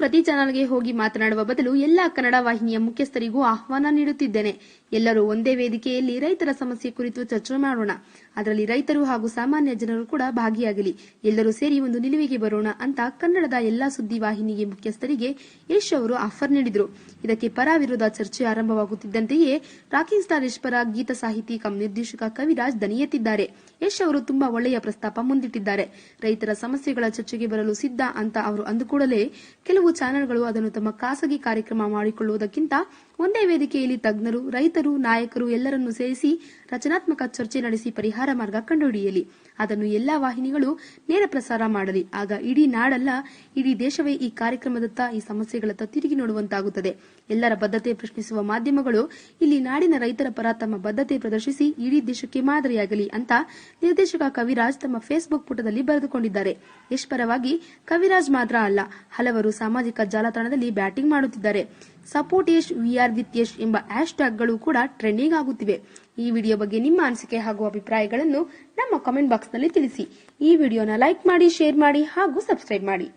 ಪ್ರತಿ ಚಾನೆಲ್ಗೆ ಹೋಗಿ ಮಾತನಾಡುವ ಬದಲು ಎಲ್ಲಾ ಕನ್ನಡ ವಾಹಿನಿಯ ಮುಖ್ಯಸ್ಥರಿಗೂ ಆಹ್ವಾನ ನೀಡುತ್ತಿದ್ದೇನೆ. ಎಲ್ಲರೂ ಒಂದೇ ವೇದಿಕೆಯಲ್ಲಿ ರೈತರ ಸಮಸ್ಯೆ ಕುರಿತು ಚರ್ಚೆ ಮಾಡೋಣ. ಅದರಲ್ಲಿ ರೈತರು ಹಾಗೂ ಸಾಮಾನ್ಯ ಜನರು ಕೂಡ ಭಾಗಿಯಾಗಲಿ. ಎಲ್ಲರೂ ಸೇರಿ ಒಂದು ನಿಲುವಿಗೆ ಬರೋಣ ಅಂತ ಕನ್ನಡದ ಎಲ್ಲಾ ಸುದ್ದಿ ವಾಹಿನಿಗೆ ಮುಖ್ಯಸ್ಥರಿಗೆ ಯಶ್ ಅವರು ಆಫರ್ ನೀಡಿದರು. ಇದಕ್ಕೆ ಪರ ವಿರೋಧ ಚರ್ಚೆ ಆರಂಭವಾಗುತ್ತಿದ್ದಂತೆಯೇ ರಾಕಿಂಗ್ ಸ್ಟಾರ್ ಯಶ್ ಪರ ಗೀತ ಸಾಹಿತಿ ಕಂ ನಿರ್ದೇಶಕ ಕವಿರಾಜ್ ದನಿ ಎತ್ತಿದ್ದಾರೆ ಯಶ್ ಅವರು ತುಂಬಾ ಒಳ್ಳೆಯ ಪ್ರಸ್ತಾಪ ಮುಂದಿಟ್ಟಿದ್ದಾರೆ. ರೈತರ ಸಮಸ್ಯೆಗಳ ಚರ್ಚೆಗೆ ಬರಲು ಸಿದ್ಧ ಅಂತ ಅವರು ಅಂದುಕೂಡಲೇ ಕೆಲವು ಚಾನೆಲ್ಗಳು ಅದನ್ನು ತಮ್ಮ ಖಾಸಗಿ ಕಾರ್ಯಕ್ರಮ ಮಾಡಿಕೊಳ್ಳುವುದಕ್ಕಿಂತ ಒಂದೇ ವೇದಿಕೆಯಲ್ಲಿ ತಜ್ಞರು, ರೈತರು, ನಾಯಕರು ಎಲ್ಲರನ್ನೂ ಸೇರಿಸಿ ರಚನಾತ್ಮಕ ಚರ್ಚೆ ನಡೆಸಿ ಪರಿಹಾರ ಮಾರ್ಗ ಕಂಡುಹಿಡಿಯಲಿ. ಅದನ್ನು ಎಲ್ಲಾ ವಾಹಿನಿಗಳು ನೇರ ಪ್ರಸಾರ ಮಾಡಲಿ. ಆಗ ಇಡೀ ನಾಡಲ್ಲ, ಇಡೀ ದೇಶವೇ ಈ ಕಾರ್ಯಕ್ರಮದತ್ತ, ಈ ಸಮಸ್ಯೆಗಳತ್ತ ತಿರುಗಿ ನೋಡುವಂತಾಗುತ್ತದೆ. ಎಲ್ಲರ ಬದ್ಧತೆ ಪ್ರಶ್ನಿಸುವ ಮಾಧ್ಯಮಗಳು ಇಲ್ಲಿ ನಾಡಿನ ರೈತರ ಪರ ತಮ್ಮ ಬದ್ಧತೆ ಪ್ರದರ್ಶಿಸಿ ಇಡೀ ದೇಶಕ್ಕೆ ಮಾದರಿಯಾಗಲಿ ಅಂತ ನಿರ್ದೇಶಕ ಕವಿರಾಜ್ ತಮ್ಮ ಫೇಸ್ಬುಕ್ ಪುಟದಲ್ಲಿ ಬರೆದುಕೊಂಡಿದ್ದಾರೆ. ಯಶ್ ಪರವಾಗಿ ಕವಿರಾಜ್ ಮಾತ್ರ ಅಲ್ಲ ಹಲವರು ಸಾಮಾಜಿಕ ಜಾಲತಾಣದಲ್ಲಿ ಬ್ಯಾಟಿಂಗ್ ಮಾಡುತ್ತಿದ್ದಾರೆ. Support Yash, we are with Yash ಎಂಬ ಹ್ಯಾಶ್ ಟ್ಯಾಗ್ಗಳು ಕೂಡ ಟ್ರೆಂಡಿಂಗ್ ಆಗುತ್ತಿವೆ. ಈ ವಿಡಿಯೋ ಬಗ್ಗೆ ನಿಮ್ಮ ಅನಿಸಿಕೆ ಹಾಗೂ ಅಭಿಪ್ರಾಯಗಳನ್ನು ನಮ್ಮ ಕಾಮೆಂಟ್ ಬಾಕ್ಸ್ನಲ್ಲಿ ತಿಳಿಸಿ. ಈ ವಿಡಿಯೋನ ಲೈಕ್ ಮಾಡಿ, ಶೇರ್ ಮಾಡಿ ಹಾಗೂ ಸಬ್ಸ್ಕ್ರೈಬ್ ಮಾಡಿ.